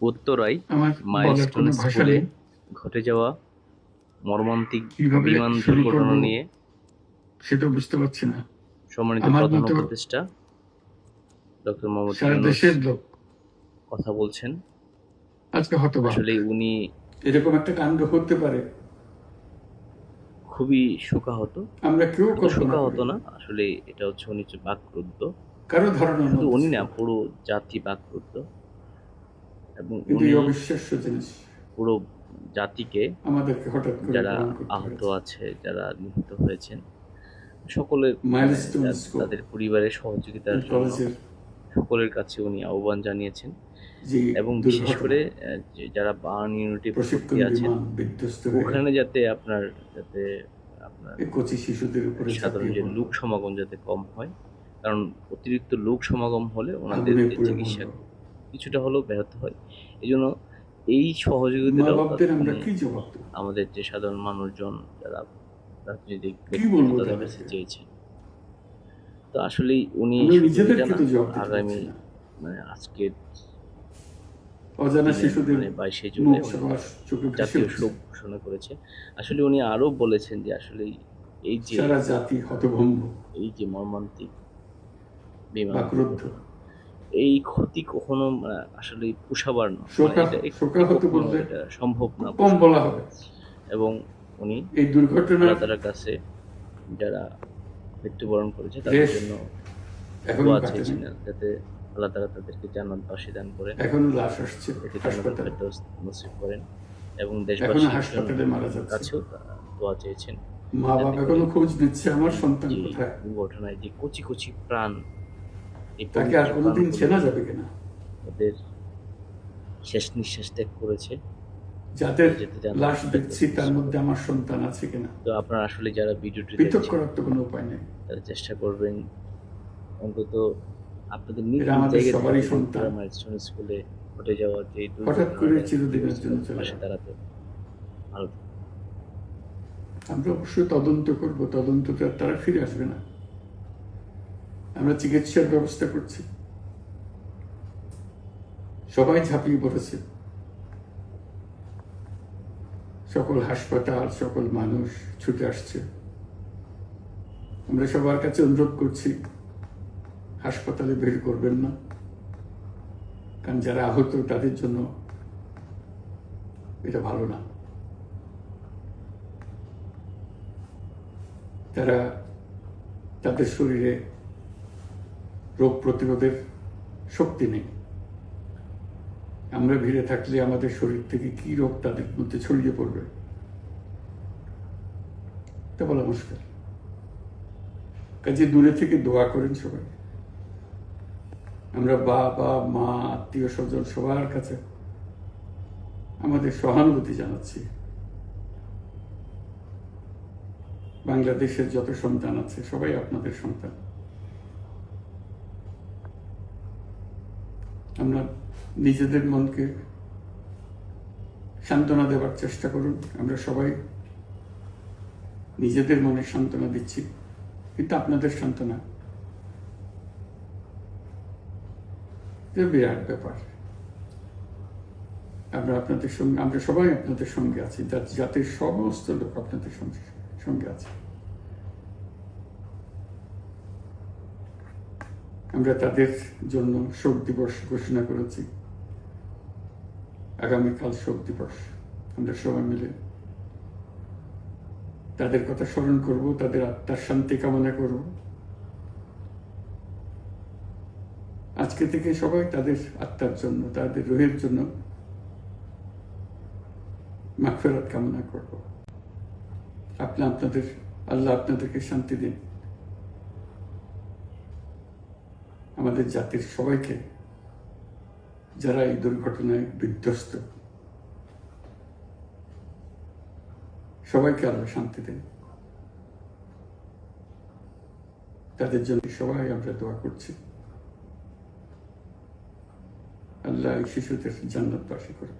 উত্তরায় মাইলস্টোন স্কুলে ঘটে যাওয়া মর্মান্তিক বিমান দুর্ঘটনা নিয়ে সেটা বুঝতে পারছি না। সম্মানিত প্রধান উপদেষ্টা ডক্টর মোহাম্মদ দেশের লোক। কথা বলছেন। আজকে হতবাক। আসলে উনি এরকম একটা কাণ্ড হতে পারে। খুবই শোকাহত। আমরা কেউ শোকাহত না আসলে এটা হচ্ছে উনি বাকরুদ্ধ। কারও ধারণা উনি না পুরো জাতি বাকরুদ্ধ। এবং অবিশ্বাস্য জিনিস। পুরো জাতিকে আমাদেরকে হঠাৎ করে যারা আহত আছে যারা নিহত হয়েছেন সকলের তাদের পরিবারের সহযোগিতার সকলের কাছে উনি আহ্বান জানিয়েছেন। এবং বিশেষ করে যারা বার্ন ইউনিটে প্রশিক্ষণ আছেন ওখানে যাতে আপনার যাতে আপনার শিশুদের উপরে সাধারণ যে লোক সমাগম যাতে কম হয় কারণ অতিরিক্ত লোক সমাগম হলে ওনাদের চিকিৎসা। কিছুটা হলেও ব্যাহত হয়। এই জন্য এই আমরা মানে আমাদের যে সাধারণ মানুষজন যারা রাজনৈতিক তাদের কাছে চেয়েছেন। তো আসলেই উনি আগামী মানে আজকের অজানা শিশুদের মানে বাইশে জুলাই জাতীয় শোক ঘোষণা করেছে আসলে উনি আরও বলেছেন যে আসলে এই যে জাতি হতভম্ব। এই যে মর্মান্তিক বিমান এই ক্ষতি কখনো আসলে পোষাবার না এটা এটা সম্ভব না কম বলা হবে। এবং উনি এই দুর্ঘটনার আল্লাহ তালার কাছে যারা মৃত্যুবরণ করেছে তাদের জন্য দোয়া যাতে আল্লাহ তালা তাদেরকে জান্নাতবাসী দান করেন। এখনও লাশ আসছে নসিব করেন এবং দেশবাসীর হাসপাতালে মারা যাচ্ছে। কাছেও তারা দোয়া চেয়েছেন। মা বাবা খোঁজ নিচ্ছে আমার সন্তান কোথায়? দুর্ঘটনায় যে কচি কচি প্রাণ তাকে আর কোনোদিন চেনা যাবে কিনা? ওদের শেষ নিঃশ্বাস ত্যাগ করেছে। যাদের লাশ দেখছি তার মধ্যে আমার সন্তান আছে কিনা? তো আপনারা আসলে যারা ভিডিওটি পৃথক করার তো কোনো উপায় নেই। তারা চেষ্টা করবেন। অন্তত আপনাদের নিজ সবারই সন্তান। মাইলস্টোন স্কুলে ঘটে যাওয়া যে হঠাৎ করে চিরদিনের জন্য চলে যাবে। দাঁড়াতে ভালো। আমরা অবশ্যই তদন্ত করব। তদন্ত তারা ফিরে আসবে না। আমরা চিকিৎসার ব্যবস্থা করছি। সবাই ঝাঁপিয়ে পড়েছে। সকল হাসপাতাল, সকল মানুষ ছুটে আসছে। আমরা সবার কাছে অনুরোধ করছি, হাসপাতালে ভিড় করবেন না। কারণ যারা আহত, তাদের জন্য এটা ভালো না। তারা তাদের শরীরে রোগ প্রতিরোধের শক্তি নেই। আমরা ভিড়ে থাকলে আমাদের শরীর থেকে কি রোগ তাদের মধ্যে ছড়িয়ে পড়বে? তা বলা মুশকিল। কাজে দূরে থেকে দোয়া করেন সবাই। আমরা বাবা, মা, আত্মীয় স্বজন সবার কাছে আমাদের সহানুভূতি জানাচ্ছি। বাংলাদেশের যত সন্তান আছে, সবাই আপনাদের সন্তান। আমরা নিজেদের মনকে সান্ত্বনা দেওয়ার চেষ্টা করুন। আমরা সবাই নিজেদের মনে সান্ত্বনা দিচ্ছি, কিন্তু আপনাদের সান্ত্বনা বিরাট ব্যাপার। আমরা আপনাদের সঙ্গে, আমরা সবাই আপনাদের সঙ্গে আছি, জাতির সমস্ত লোক আপনাদের সঙ্গে সঙ্গে আছে। আমরা তাদের জন্য শোক দিবস ঘোষণা করেছি। আগামীকাল শোক দিবস। আমরা সবাই মিলে তাদের কথা স্মরণ করব, তাদের আত্মার শান্তি কামনা করব। আজকে থেকে সবাই তাদের আত্মার জন্য, তাদের রোহের জন্য মাগফেরাত কামনা করব। আপনি আপনাদের আল্লাহ আপনাদেরকে শান্তি দিন। আমাদের জাতির সবাইকে যারা এই দুর্ঘটনায় বিধ্বস্ত, সবাইকে আল্লাহ শান্তি দেন। তাদের জন্য সবাই আমরা দোয়া করছি। আল্লাহ শিশুদের জান্নাতবাসী করে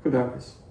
খুদা হাফিজ।